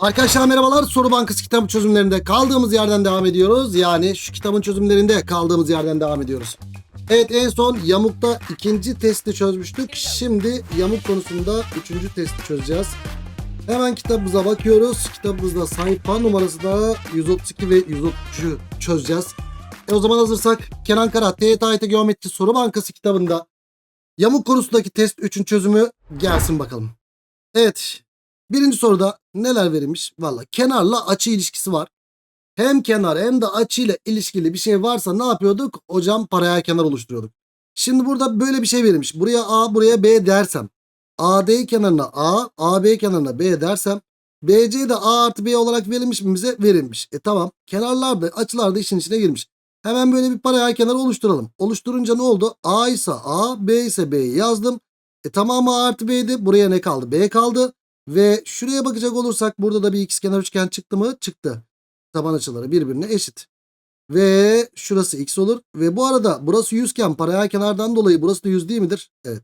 Arkadaşlar merhabalar. Soru Bankası kitabı çözümlerinde kaldığımız yerden devam ediyoruz. Yani şu kitabın çözümlerinde kaldığımız yerden devam ediyoruz. Evet en son yamukta ikinci testi çözmüştük. Şimdi yamuk konusunda üçüncü testi çözeceğiz. Hemen kitabımıza bakıyoruz. Kitabımızda sayfa numarası da 132 ve 133'ü çözeceğiz. E o zaman hazırsak Kenan Kara TYT Geometri Soru Bankası kitabında yamuk konusundaki test 3'ün çözümü gelsin bakalım. Evet Birinci soruda neler verilmiş? Valla kenarla açı ilişkisi var. Hem kenar hem de açı ile ilişkili bir şey varsa ne yapıyorduk? Hocam paraya kenar oluşturuyorduk. Şimdi burada böyle bir şey verilmiş. Buraya A buraya B dersem. AD kenarına A, AB kenarına B dersem. BC de A artı B olarak verilmiş mi bize? Verilmiş. E tamam. Kenarlar da açılar da işin içine girmiş. Hemen böyle bir paraya kenar oluşturalım. Oluşturunca ne oldu? A ise A, B ise B'yi yazdım. E tamamı A artı B'ydi. Buraya ne kaldı? B kaldı. Ve şuraya bakacak olursak burada da bir ikizkenar üçgen çıktı mı? Çıktı. Taban açıları birbirine eşit. Ve şurası x olur. Ve bu arada burası 100 iken paralel kenardan dolayı burası da 100 değil midir? Evet.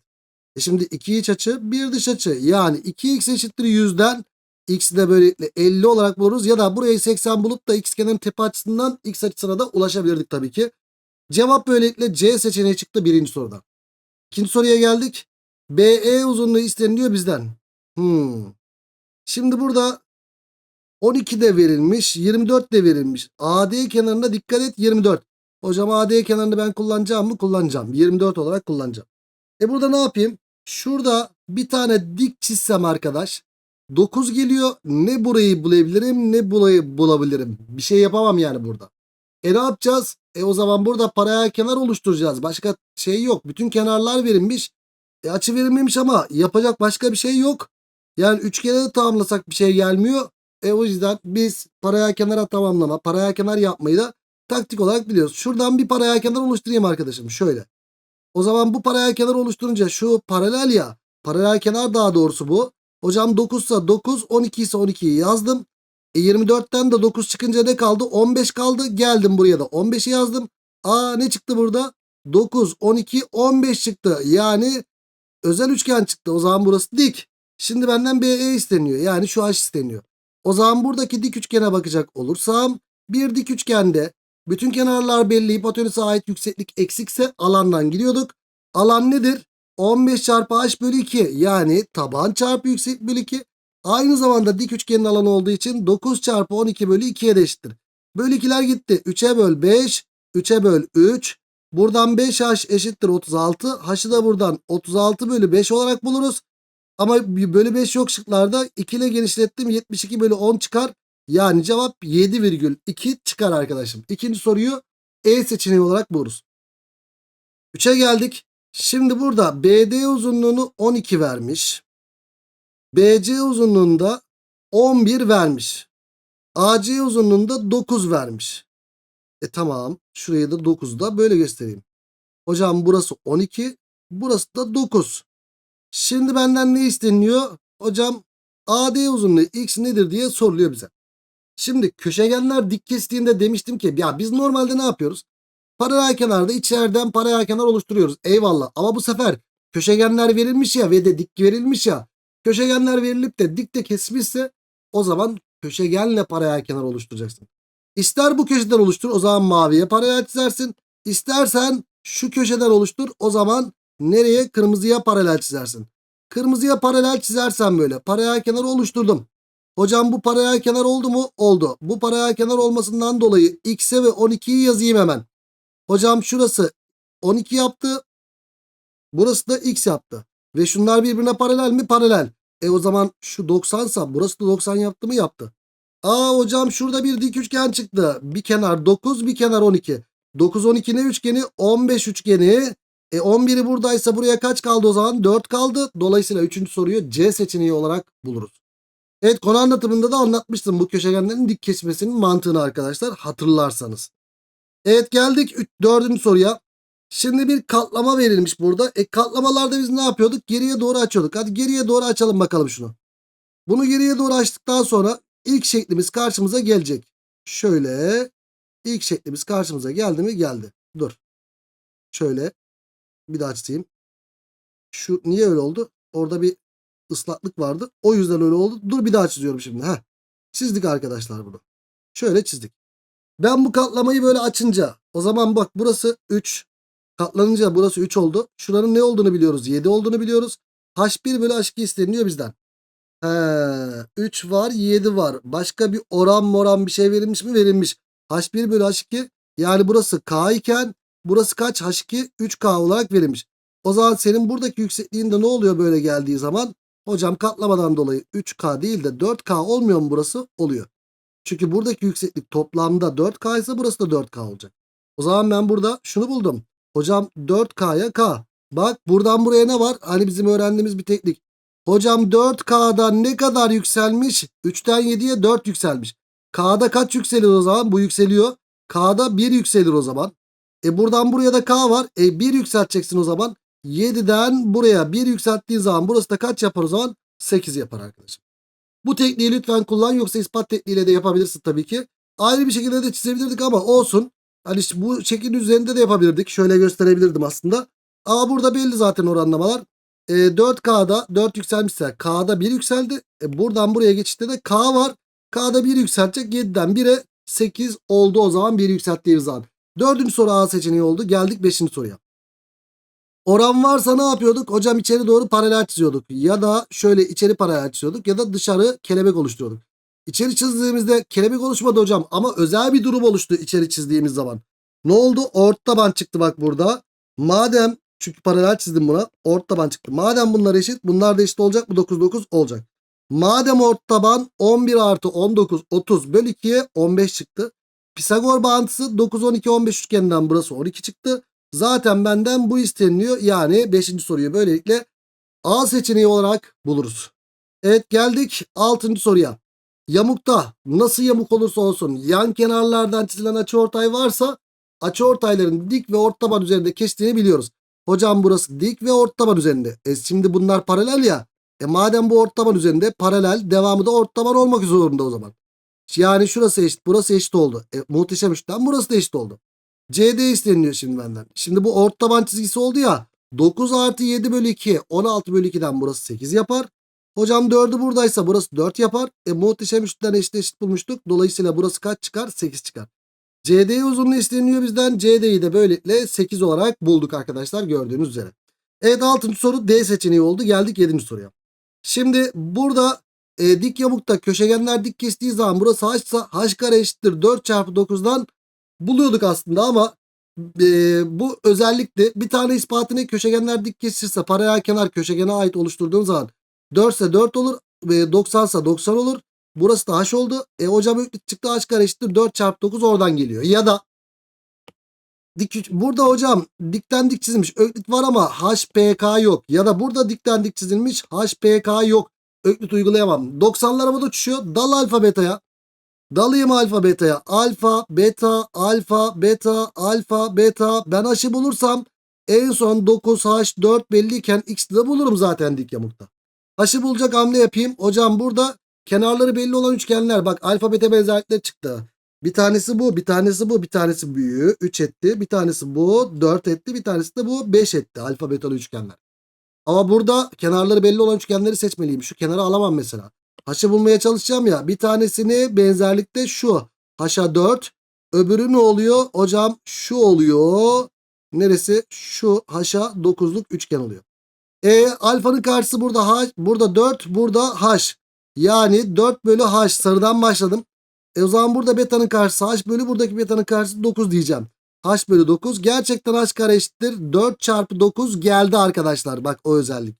E şimdi 2 iç açı bir dış açı. Yani 2x eşittir 100'den x'i de böylelikle 50 olarak buluruz. Ya da burayı 80 bulup da x kenarın tepe açısından x açısına da ulaşabilirdik tabii ki. Cevap böylelikle C seçeneği çıktı birinci soruda. İkinci soruya geldik. BE uzunluğu isteniliyor bizden. Hmm. Şimdi burada 12 de verilmiş, 24 de verilmiş. AD kenarına dikkat et 24. Hocam AD kenarını ben kullanacağım mı? Kullanacağım. 24 olarak kullanacağım. E burada ne yapayım? Şurada bir tane dik çizsem arkadaş. 9 geliyor. Ne burayı bulabilirim ne burayı bulabilirim. Bir şey yapamam yani burada. E ne yapacağız? E o zaman burada paraya kenar oluşturacağız. Başka şey yok. Bütün kenarlar verilmiş. E açı verilmemiş ama yapacak başka bir şey yok. Yani üçgene de tamamlasak bir şey gelmiyor. E o yüzden biz paraya kenara tamamlama, paraya kenar yapmayı da taktik olarak biliyoruz. Şuradan bir paraya kenar oluşturayım arkadaşım. Şöyle. O zaman bu paraya kenar oluşturunca şu paralel ya. Paralel kenar daha doğrusu bu. Hocam 9 ise 9, 12 ise 12'yi yazdım. E 24'ten de 9 çıkınca ne kaldı? 15 kaldı. Geldim buraya da 15'i yazdım. Aa ne çıktı burada? 9, 12, 15 çıktı. Yani özel üçgen çıktı. O zaman burası dik. Şimdi benden BE isteniyor. Yani şu H isteniyor. O zaman buradaki dik üçgene bakacak olursam bir dik üçgende bütün kenarlar belli hipotenüse ait yükseklik eksikse alandan gidiyorduk. Alan nedir? 15 çarpı h bölü 2 yani taban çarpı yükseklik bölü 2. Aynı zamanda dik üçgenin alanı olduğu için 9 çarpı 12 bölü 2'ye de eşittir. Bölü 2'ler gitti. 3'e böl 5, 3'e böl 3. Buradan 5h eşittir 36. H'ı da buradan 36 bölü 5 olarak buluruz. Ama bölü 5 yok şıklarda. 2 ile genişlettim. 72 bölü 10 çıkar. Yani cevap 7,2 çıkar arkadaşım. İkinci soruyu E seçeneği olarak buluruz. 3'e geldik. Şimdi burada BD uzunluğunu 12 vermiş. BC uzunluğunda 11 vermiş. AC uzunluğunda 9 vermiş. E tamam. Şurayı da 9'da böyle göstereyim. Hocam burası 12. Burası da 9. Şimdi benden ne isteniyor? Hocam AD uzunluğu x nedir diye soruluyor bize. Şimdi köşegenler dik kestiğinde demiştim ki ya biz normalde ne yapıyoruz? Paralel kenarda içeriden paralel kenar oluşturuyoruz. Eyvallah ama bu sefer köşegenler verilmiş ya ve de dik verilmiş ya. Köşegenler verilip de dik de kesmişse o zaman köşegenle paralel kenar oluşturacaksın. İster bu köşeden oluştur o zaman maviye paralel çizersin. İstersen şu köşeden oluştur o zaman nereye? Kırmızıya paralel çizersin. Kırmızıya paralel çizersen böyle paralel kenar oluşturdum. Hocam bu paralel kenar oldu mu? Oldu. Bu paralel kenar olmasından dolayı x'e ve 12'yi yazayım hemen. Hocam şurası 12 yaptı. Burası da x yaptı. Ve şunlar birbirine paralel mi? Paralel. E o zaman şu 90 sa burası da 90 yaptı mı? Yaptı. Aa hocam şurada bir dik üçgen çıktı. Bir kenar 9 bir kenar 12. 9 12 ne üçgeni? 15 üçgeni. E 11'i buradaysa buraya kaç kaldı o zaman? 4 kaldı. Dolayısıyla 3. soruyu C seçeneği olarak buluruz. Evet konu anlatımında da anlatmıştım bu köşegenlerin dik kesmesinin mantığını arkadaşlar hatırlarsanız. Evet geldik 4. soruya. Şimdi bir katlama verilmiş burada. E katlamalarda biz ne yapıyorduk? Geriye doğru açıyorduk. Hadi geriye doğru açalım bakalım şunu. Bunu geriye doğru açtıktan sonra ilk şeklimiz karşımıza gelecek. Şöyle ilk şeklimiz karşımıza geldi mi? Geldi. Dur. Şöyle bir daha çizeyim. Şu niye öyle oldu? Orada bir ıslaklık vardı. O yüzden öyle oldu. Dur bir daha çiziyorum şimdi. Heh. Çizdik arkadaşlar bunu. Şöyle çizdik. Ben bu katlamayı böyle açınca o zaman bak burası 3 katlanınca burası 3 oldu. Şuranın ne olduğunu biliyoruz. 7 olduğunu biliyoruz. H1 bölü H2 isteniyor bizden. He, 3 var 7 var. Başka bir oran moran bir şey verilmiş mi? Verilmiş. H1 bölü H2 yani burası K iken burası kaç? H2 3K olarak verilmiş. O zaman senin buradaki yüksekliğinde ne oluyor böyle geldiği zaman? Hocam katlamadan dolayı 3K değil de 4K olmuyor mu burası? Oluyor. Çünkü buradaki yükseklik toplamda 4K ise burası da 4K olacak. O zaman ben burada şunu buldum. Hocam 4K'ya K. Bak buradan buraya ne var? Hani bizim öğrendiğimiz bir teknik. Hocam 4K'dan ne kadar yükselmiş? 3'ten 7'ye 4 yükselmiş. K'da kaç yükselir o zaman? Bu yükseliyor. K'da 1 yükselir o zaman. E buradan buraya da K var. E 1 yükselteceksin o zaman. 7'den buraya 1 yükselttiğin zaman burası da kaç yapar o zaman? 8 yapar arkadaşım. Bu tekniği lütfen kullan yoksa ispat tekniğiyle de yapabilirsin tabii ki. Ayrı bir şekilde de çizebilirdik ama olsun. Hani bu şeklin üzerinde de yapabilirdik. Şöyle gösterebilirdim aslında. Ama burada belli zaten oranlamalar. E, 4K'da 4 yükselmişse K'da 1 yükseldi. E, buradan buraya geçişte de K var. K'da 1 yükseltecek. 7'den 1'e 8 oldu o zaman 1 yükselttiğimiz zaman. Dördüncü soru A seçeneği oldu. Geldik beşinci soruya. Oran varsa ne yapıyorduk? Hocam içeri doğru paralel çiziyorduk. Ya da şöyle içeri paralel çiziyorduk ya da dışarı kelebek oluşturuyorduk. İçeri çizdiğimizde kelebek oluşmadı hocam ama özel bir durum oluştu içeri çizdiğimiz zaman. Ne oldu? Ort taban çıktı bak burada. Madem çünkü paralel çizdim buna. Ort taban çıktı. Madem bunlar eşit bunlar da eşit olacak mı? 9 9 olacak. Madem ort taban 11 artı 19 30 bölü 2'ye 15 çıktı. Pisagor bağıntısı 9 12 15 üçgeninden burası 12 çıktı. Zaten benden bu isteniliyor. Yani 5. soruyu böylelikle A seçeneği olarak buluruz. Evet geldik 6. soruya. Yamukta nasıl yamuk olursa olsun yan kenarlardan çizilen açıortay varsa açıortayların dik ve ortaban üzerinde kestiğini biliyoruz. Hocam burası dik ve ortaban üzerinde. E şimdi bunlar paralel ya. E madem bu ortaban üzerinde paralel devamı da ortaban olmak zorunda o zaman. Yani şurası eşit burası eşit oldu. E, muhteşem üçten burası da eşit oldu. CD isteniyor şimdi benden. Şimdi bu ortaban çizgisi oldu ya. 9 artı 7 bölü 2 16 bölü 2'den burası 8 yapar. Hocam 4'ü buradaysa burası 4 yapar. E muhteşem üçten eşit eşit bulmuştuk. Dolayısıyla burası kaç çıkar? 8 çıkar. CD uzunluğu isteniyor bizden. CD'yi de böylelikle 8 olarak bulduk arkadaşlar gördüğünüz üzere. Evet 6. soru D seçeneği oldu. Geldik 7. soruya. Şimdi burada e, dik yamukta köşegenler dik kestiği zaman burası h ise h kare eşittir 4 çarpı 9'dan buluyorduk aslında ama e, bu özellikle bir tane ispatı ne köşegenler dik kesişirse paralel kenar köşegene ait oluşturduğum zaman 4 ise 4 olur e, 90 ise 90 olur. Burası da h oldu. E hocam öklit çıktı h kare eşittir 4 çarpı 9 oradan geliyor. Ya da dik burada hocam dikten dik çizilmiş öklit var ama HPK yok. Ya da burada dikten dik çizilmiş HPK yok. Öklit uygulayamam. 90'lara bu da uçuşuyor. Dal alfa beta'ya. Dalayım alfa beta'ya. Alfa, beta, alfa, beta, alfa, beta. Ben h'ı bulursam en son 9h 4 belliyken x'i de bulurum zaten dik yamukta. H'ı bulacak hamle yapayım. Hocam burada kenarları belli olan üçgenler. Bak alfa beta benzerlikleri çıktı. Bir tanesi bu, bir tanesi bu, bir tanesi büyüğü 3 etti. Bir tanesi bu 4 etti. Bir tanesi de bu 5 etti. Alfa betalı üçgenler. Ama burada kenarları belli olan üçgenleri seçmeliyim. Şu kenarı alamam mesela. H'ı bulmaya çalışacağım ya. Bir tanesini benzerlikte şu. H'a 4. Öbürü ne oluyor? Hocam şu oluyor. Neresi? Şu H'a 9'luk üçgen oluyor. E alfanın karşısı burada H. Burada 4. Burada H. Yani 4 bölü H. Sarıdan başladım. E o zaman burada beta'nın karşısı H bölü buradaki beta'nın karşısı 9 diyeceğim. H bölü 9. Gerçekten H kare eşittir. 4 çarpı 9 geldi arkadaşlar. Bak o özellik.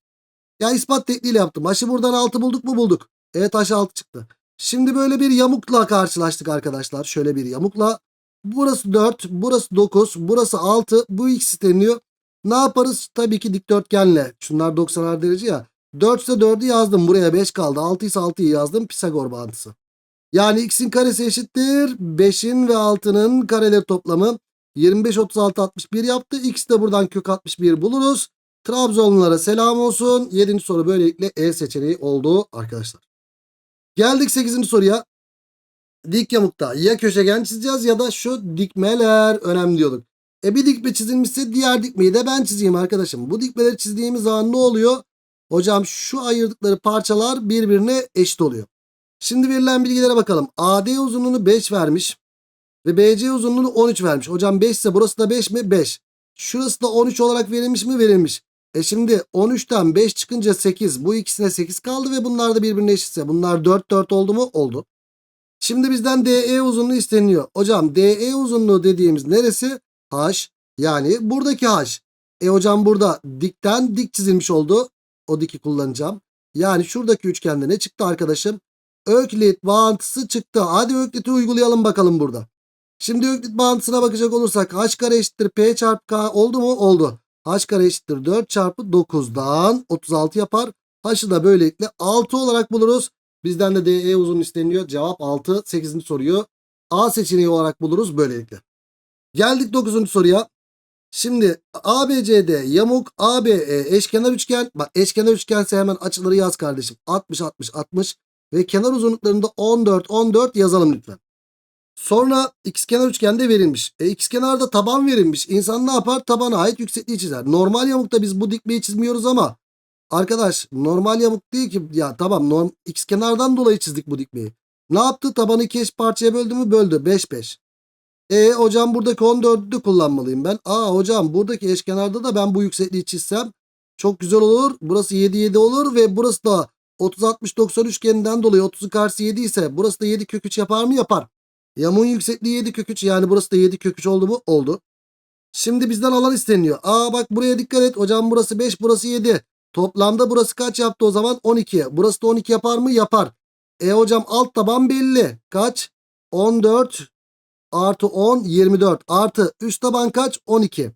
Ya ispat tekniğiyle yaptım. H'ı buradan 6 bulduk mu bulduk. Evet H 6 çıktı. Şimdi böyle bir yamukla karşılaştık arkadaşlar. Şöyle bir yamukla. Burası 4, burası 9, burası 6. Bu ikisi deniyor. Ne yaparız? Tabii ki dikdörtgenle. Şunlar 90'ar derece ya. 4 ise 4'ü yazdım. Buraya 5 kaldı. 6 ise 6'yı yazdım. Pisagor bağıntısı. Yani x'in karesi eşittir. 5'in ve 6'nın kareleri toplamı 25, 36, 61 yaptı. X de buradan kök 61 buluruz. Trabzonlulara selam olsun. 7. soru böylelikle E seçeneği oldu arkadaşlar. Geldik 8. soruya. Dik yamukta ya köşegen çizeceğiz ya da şu dikmeler önemli diyorduk. E bir dikme çizilmişse diğer dikmeyi de ben çizeyim arkadaşım. Bu dikmeleri çizdiğimiz zaman ne oluyor? Hocam şu ayırdıkları parçalar birbirine eşit oluyor. Şimdi verilen bilgilere bakalım. AD uzunluğunu 5 vermiş. Ve BC uzunluğunu 13 vermiş. Hocam 5 ise burası da 5 mi? 5. Şurası da 13 olarak verilmiş mi? Verilmiş. E şimdi 13'ten 5 çıkınca 8. Bu ikisine 8 kaldı ve bunlar da birbirine eşitse. Bunlar 4 4 oldu mu? Oldu. Şimdi bizden DE uzunluğu isteniyor. Hocam DE uzunluğu dediğimiz neresi? H. Yani buradaki H. E hocam burada dikten dik çizilmiş oldu. O diki kullanacağım. Yani şuradaki üçgende ne çıktı arkadaşım? Öklit bağıntısı çıktı. Hadi Öklit'i uygulayalım bakalım burada. Şimdi Öklit bağıntısına bakacak olursak h kare eşittir p çarpı k oldu mu? Oldu. h kare eşittir 4 çarpı 9'dan 36 yapar. h'ı da böylelikle 6 olarak buluruz. Bizden de DE uzun isteniyor. Cevap 6. 8. soruyu A seçeneği olarak buluruz böylelikle. Geldik 9. soruya. Şimdi ABCD yamuk ABE eşkenar üçgen. Bak eşkenar üçgense hemen açıları yaz kardeşim. 60 60 60 ve kenar uzunluklarında 14 14 yazalım lütfen. Sonra ikizkenar üçgende verilmiş. E ikizkenarda taban verilmiş. İnsan ne yapar? Tabana ait yüksekliği çizer. Normal yamukta biz bu dikmeyi çizmiyoruz ama arkadaş normal yamuk değil ki. Ya tamam norm, ikizkenardan dolayı çizdik bu dikmeyi. Ne yaptı? Tabanı iki eş parçaya böldü mü? Böldü. 5 5. E hocam buradaki 14'ü de kullanmalıyım ben. Aa hocam buradaki eşkenarda da ben bu yüksekliği çizsem çok güzel olur. Burası 7 7 olur ve burası da 30 60 90 üçgeninden dolayı 30'un karşısı 7 ise burası da 7 kök 3 yapar mı? Yapar. Yamuğun yüksekliği 7 kök 3 yani burası da 7 kök 3 oldu mu? Oldu. Şimdi bizden alan isteniyor. Aa bak buraya dikkat et. Hocam burası 5 burası 7. Toplamda burası kaç yaptı o zaman? 12. Burası da 12 yapar mı? Yapar. E hocam alt taban belli. Kaç? 14 artı 10 24 artı üst taban kaç? 12.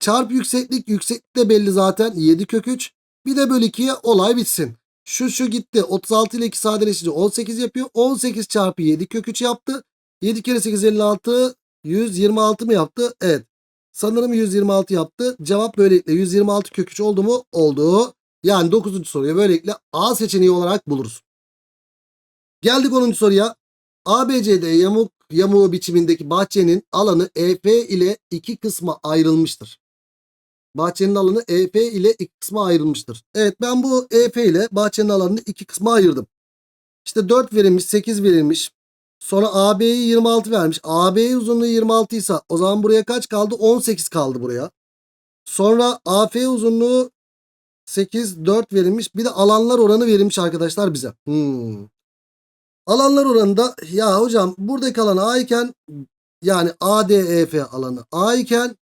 Çarp yükseklik yükseklik de belli zaten 7 kök 3. Bir de böl 2'ye olay bitsin. Şu şu gitti 36 ile 2 sadeleşince 18 yapıyor. 18 çarpı 7 kök 3 yaptı. 7 kere 8 56 126 mı yaptı? Evet. Sanırım 126 yaptı. Cevap böylelikle 126 kök 3 oldu mu? Oldu. Yani 9. soruya böylelikle A seçeneği olarak buluruz. Geldik 10. soruya. ABCD yamuk yamuğu biçimindeki bahçenin alanı EF ile iki kısma ayrılmıştır. Bahçenin alanı EF ile iki kısma ayrılmıştır. Evet ben bu EF ile bahçenin alanını iki kısma ayırdım. İşte 4 verilmiş 8 verilmiş. Sonra AB'yi 26 vermiş. AB uzunluğu 26 ise o zaman buraya kaç kaldı? 18 kaldı buraya. Sonra AF uzunluğu 8 4 verilmiş. Bir de alanlar oranı verilmiş arkadaşlar bize. Hmm. Alanlar oranında ya hocam buradaki alan A iken yani ADEF alanı A iken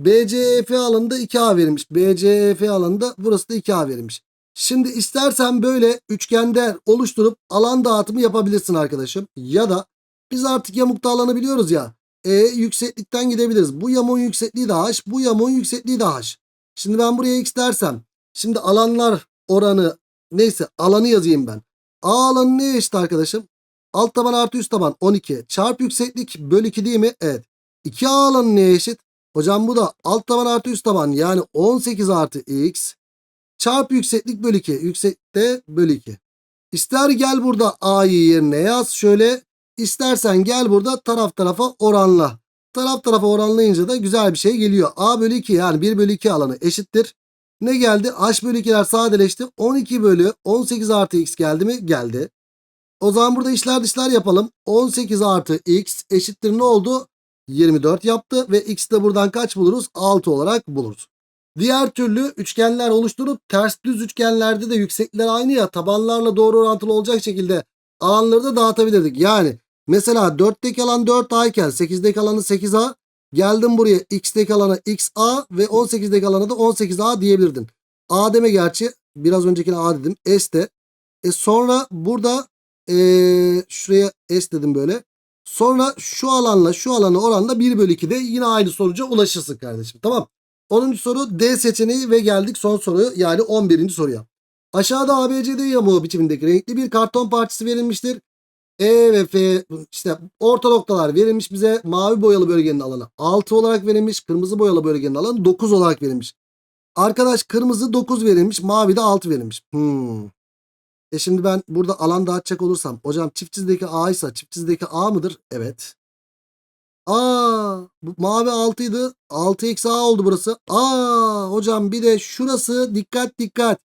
BCEF alanında 2A verilmiş. BCEF alanında burası da 2A verilmiş. Şimdi istersen böyle üçgender oluşturup alan dağıtımı yapabilirsin arkadaşım. Ya da biz artık yamukta alanı biliyoruz ya. E yükseklikten gidebiliriz. Bu yamuğun yüksekliği de h, bu yamuğun yüksekliği de h. Şimdi ben buraya x dersem. Şimdi alanlar oranı neyse alanı yazayım ben. A alanı ne eşit arkadaşım? Alt taban artı üst taban 12. Çarp yükseklik bölü 2 değil mi? Evet. 2A alanı neye eşit? Hocam bu da alt taban artı üst taban yani 18 artı x. Çarp yükseklik bölü 2. Yüksekte bölü 2. İster gel burada A'yı yerine yaz şöyle. İstersen gel burada taraf tarafa oranla. Taraf tarafa oranlayınca da güzel bir şey geliyor. A bölü 2 yani 1 bölü 2 alanı eşittir. Ne geldi? H bölü 2'ler sadeleşti. 12 bölü 18 artı x geldi mi? Geldi. O zaman burada işler dışlar yapalım. 18 artı x eşittir ne oldu? 24 yaptı ve x de buradan kaç buluruz? 6 olarak buluruz. Diğer türlü üçgenler oluşturup ters düz üçgenlerde de yükseklikler aynı ya tabanlarla doğru orantılı olacak şekilde alanları da dağıtabilirdik. Yani mesela 4'teki alan 4A iken 8'deki alanı 8A geldim buraya x'teki alana xA ve 18'deki alana da 18A diyebilirdin. A deme gerçi biraz öncekine A dedim. S de. E sonra burada ee, şuraya S dedim böyle. Sonra şu alanla şu alanı oranla 1 bölü 2'de yine aynı sonuca ulaşırsın kardeşim. Tamam. 10. soru D seçeneği ve geldik son soru yani 11. soruya. Aşağıda ABCD yamuğu biçimindeki renkli bir karton parçası verilmiştir. E ve F işte orta noktalar verilmiş bize. Mavi boyalı bölgenin alanı 6 olarak verilmiş. Kırmızı boyalı bölgenin alanı 9 olarak verilmiş. Arkadaş kırmızı 9 verilmiş. Mavi de 6 verilmiş. Hmm. E şimdi ben burada alan dağıtacak olursam hocam çift çizdeki A ise çift çizdeki A mıdır? Evet. Aa, bu mavi 6 idi. 6 eksi A oldu burası. Aa, hocam bir de şurası dikkat dikkat.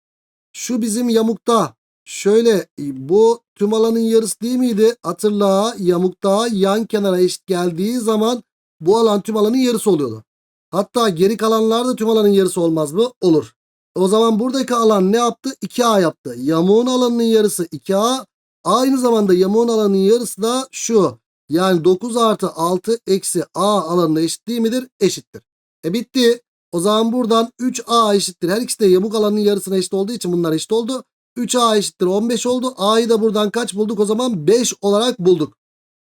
Şu bizim yamukta. Şöyle bu tüm alanın yarısı değil miydi? Hatırla yamukta yan kenara eşit geldiği zaman bu alan tüm alanın yarısı oluyordu. Hatta geri kalanlar da tüm alanın yarısı olmaz mı? Olur. O zaman buradaki alan ne yaptı? 2A yaptı. Yamuğun alanının yarısı 2A. Aynı zamanda yamuğun alanının yarısı da şu. Yani 9 artı 6 eksi A alanına eşit değil midir? Eşittir. E bitti. O zaman buradan 3A eşittir. Her ikisi de yamuk alanının yarısına eşit olduğu için bunlar eşit oldu. 3A eşittir 15 oldu. A'yı da buradan kaç bulduk? O zaman 5 olarak bulduk.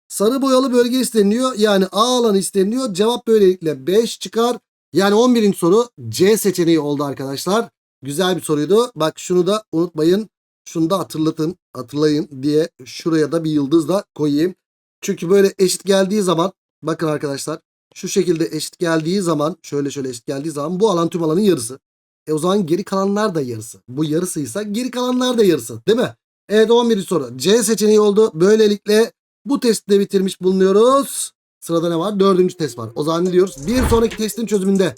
Sarı boyalı bölge isteniyor. Yani A alanı isteniyor. Cevap böylelikle 5 çıkar. Yani 11. soru C seçeneği oldu arkadaşlar. Güzel bir soruydu. Bak şunu da unutmayın. Şunu da hatırlatın, hatırlayın diye şuraya da bir yıldız da koyayım. Çünkü böyle eşit geldiği zaman bakın arkadaşlar şu şekilde eşit geldiği zaman şöyle şöyle eşit geldiği zaman bu alan tüm alanın yarısı. E o zaman geri kalanlar da yarısı. Bu yarısıysa geri kalanlar da yarısı değil mi? Evet 11. soru C seçeneği oldu. Böylelikle bu testi de bitirmiş bulunuyoruz. Sırada ne var? Dördüncü test var. O zaman ne diyoruz? Bir sonraki testin çözümünde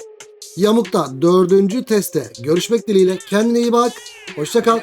Yamuk'ta dördüncü teste görüşmek dileğiyle. Kendine iyi bak. Hoşça kal.